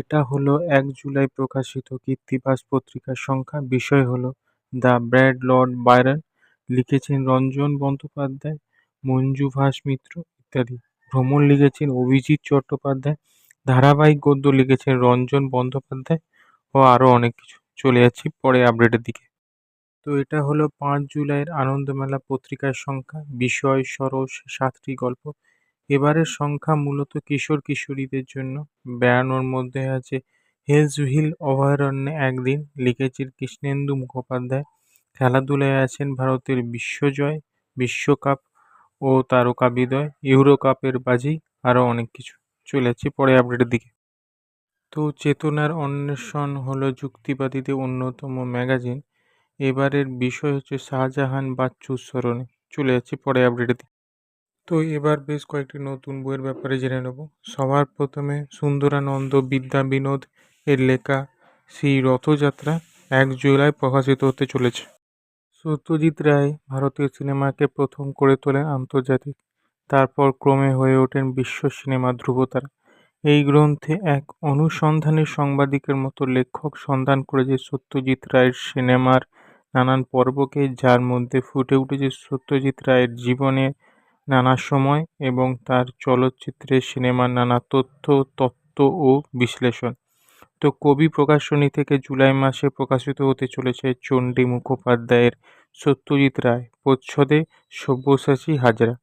এটা হলো এক জুলাই প্রকাশিত কৃত্তিবাস পত্রিকার সংখ্যা। বিষয় হলো, দ্য ব্র্যাড লর্ড বায়রন লিখেছেন রঞ্জন বন্দ্যোপাধ্যায়, মঞ্জু ভাস মিত্র ইত্যাদি। ভ্রমণ লিখেছেন অভিজিৎ চট্টোপাধ্যায়, ধারাবাহিক গদ্য লিখেছেন রঞ্জন বন্দ্যোপাধ্যায় ও আরও অনেক কিছু। চলে যাচ্ছি পরে আপডেটের দিকে। তো এটা হলো পাঁচ জুলাইয়ের আনন্দমেলা পত্রিকার সংখ্যা। বিষয়, সরস, সাতটি গল্প এবারের সংখ্যা মূলত কিশোর কিশোরীদের জন্য। বেড়ানোর মধ্যে আছে হেলস হিল অভয়ারণ্যে একদিন লিখেছেন কৃষ্ণেন্দু মুখোপাধ্যায়। খেলাধুলায় আছেন ভারতের বিশ্বজয়, বিশ্বকাপ ও তারকা বিদয় ইউরো কাপের বাজি আরও অনেক কিছু। চলে পরে আপডেটের দিকে। তো চেতনার অন্বেষণ হলো যুক্তিবাদীদের অন্যতম ম্যাগাজিন। এবারের বিষয় হচ্ছে শাহজাহান বাচ্চুর স্মরণে চলে যাচ্ছি পরে আপডেটের দিকে। তো এবার বেশ কয়েকটি নতুন বইয়ের ব্যাপারে জেনে নেব। সবার প্রথমে সুন্দরানন্দ বিদ্যা বিনোদ এর লেখা সেই রথযাত্রা এক জুলাই প্রকাশিত হতে চলেছে। সত্যজিৎ রায় ভারতীয় সিনেমাকে প্রথম করে তোলেন আন্তর্জাতিক, তারপর ক্রমে হয়ে ওঠেন বিশ্ব সিনেমা ধ্রুবতারা। এই গ্রন্থে এক অনুসন্ধানী সাংবাদিকের মতো লেখক সন্ধান করেছে সত্যজিৎ রায়ের সিনেমার নানান পর্বকে, যার মধ্যে ফুটে উঠেছে সত্যজিৎ রায়ের জীবনে নানা সময় এবং তার চলচ্চিত্রে সিনেমার নানা তথ্য, তত্ত্ব ও বিশ্লেষণ। তো কবি প্রকাশনী থেকে জুলাই মাসে প্রকাশিত হতে চলেছে চণ্ডী মুখোপাধ্যায়ের সত্যজিৎ রায় প্রচ্ছদে সব্যসাচী হাজরা।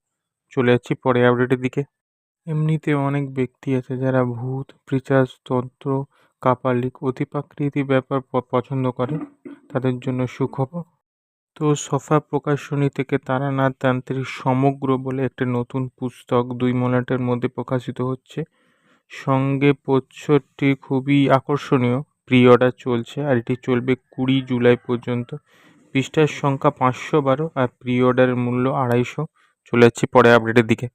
চলে যাচ্ছি পরে আপডেটের দিকে। এমনিতে অনেক ব্যক্তি আছে যারা ভূত পিশাচ তন্ত্র, কাপালিক, অতিপ্রাকৃতিক ব্যাপার পছন্দ করে। তাদের জন্য সুখবর। তো সফা প্রকাশনী থেকে তারানাথ তান্ত্রিক সমগ্র বলে একটি নতুন পুস্তক দুই মলাটের মধ্যে প্রকাশিত হচ্ছে। সঙ্গে প্রচ্ছদটি খুবই আকর্ষণীয়, প্রি অর্ডার চলছে আর এটি চলবে কুড়ি জুলাই পর্যন্ত। পৃষ্ঠার সংখ্যা পাঁচশো বারো আর প্রি অর্ডারের মূল্য আড়াইশো। চলে যাচ্ছি পরে আপডেটের দিকে।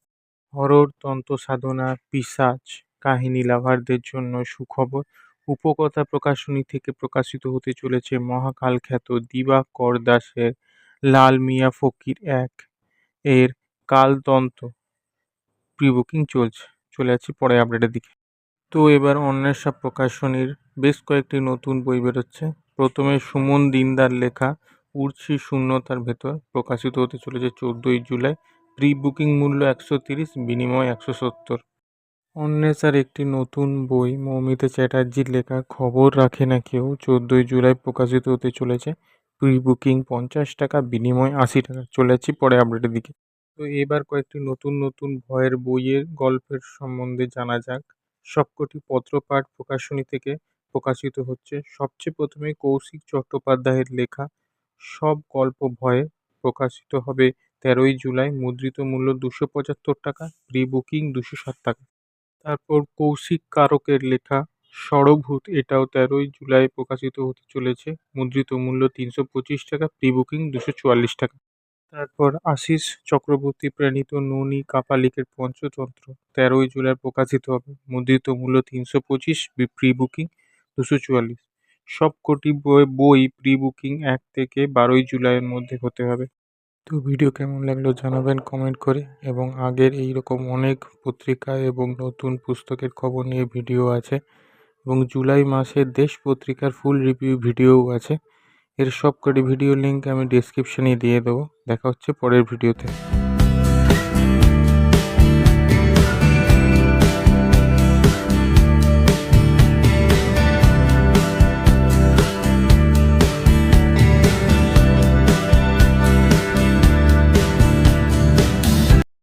হরর, তন্ত্র সাধনা, পিসাচ, কাহিনী লাভারদের জন্য সুখবর। উপকথা প্রকাশনী থেকে প্রকাশিত হতে চলেছে মহাকাল খ্যাত দিবাকর দাসের লাল মিয়া ফকির এক। এর কালতন্ত্র প্রি বুকিং চলছে, চলে যাচ্ছি পরে আপডেটের দিকে। তো এবার অন্বেষা প্রকাশনীর বেশ কয়েকটি নতুন বই বেরোচ্ছে। প্রথমে সুমন দিনদার লেখা উড়ছি শূন্যতার ভেতর প্রকাশিত হতে চলেছে চোদ্দোই জুলাই। প্রি বুকিং মূল্য একশো তিরিশ, বিনিময় একশো সত্তর। অন্বেষার একটি নতুন বই, মৌমিতা চ্যাটার্জির লেখা খবর রাখে না কেউ। চোদ্দোই জুলাই প্রকাশিত হতে চলেছে প্রি বুকিং পঞ্চাশ টাকা, বিনিময় আশি টাকা। চলে যাচ্ছি পরে আপডেটের দিকে। তো এবার কয়েকটি নতুন নতুন ভয়ের বইয়ের গল্পের সম্বন্ধে জানা যাক। সবকটি পত্রপাঠ প্রকাশনী থেকে প্রকাশিত হচ্ছে। সবচেয়ে প্রথমে কৌশিক চট্টোপাধ্যায়ের লেখা সব গল্প ভয়ে প্রকাশিত হবে তেরোই জুলাই। মুদ্রিত মূল্য দুশো পঁচাত্তর টাকা প্রি বুকিং দুশো ষাট টাকা। তারপর কৌশিক কারকের লেখা ষড়ভূত এটাও তেরোই জুলাই প্রকাশিত হতে চলেছে। মুদ্রিত মূল্য তিনশো পঁচিশ টাকা প্রি বুকিং দুশো চুয়াল্লিশ টাকা। তারপর আশিস চক্রবর্তী প্রেরিত ননী কাপালিকের পঞ্চতন্ত্র, তেরোই জুলাই প্রকাশিত হবে। মুদ্রিত মূল্য তিনশো পঁচিশ, প্রি বুকিং দুশো চুয়াল্লিশ। সবকটি বই বই প্রি বুকিং এক থেকে বারোই জুলাইয়ের মধ্যে হতে হবে। তো ভিডিও কেমন লাগল জানাবেন কমেন্ট করে এবং আগের এই রকম অনেক পত্রিকা এবং নতুন পুস্তকের খবর নিয়ে ভিডিও আছে এবং জুলাই মাসে দেশ পত্রিকার ফুল রিভিউ ভিডিও আছে। এর সবকটি ভিডিও লিঙ্ক আমি ডিসক্রিপশানে দিয়ে দেবো। দেখা হচ্ছে পরের ভিডিওতে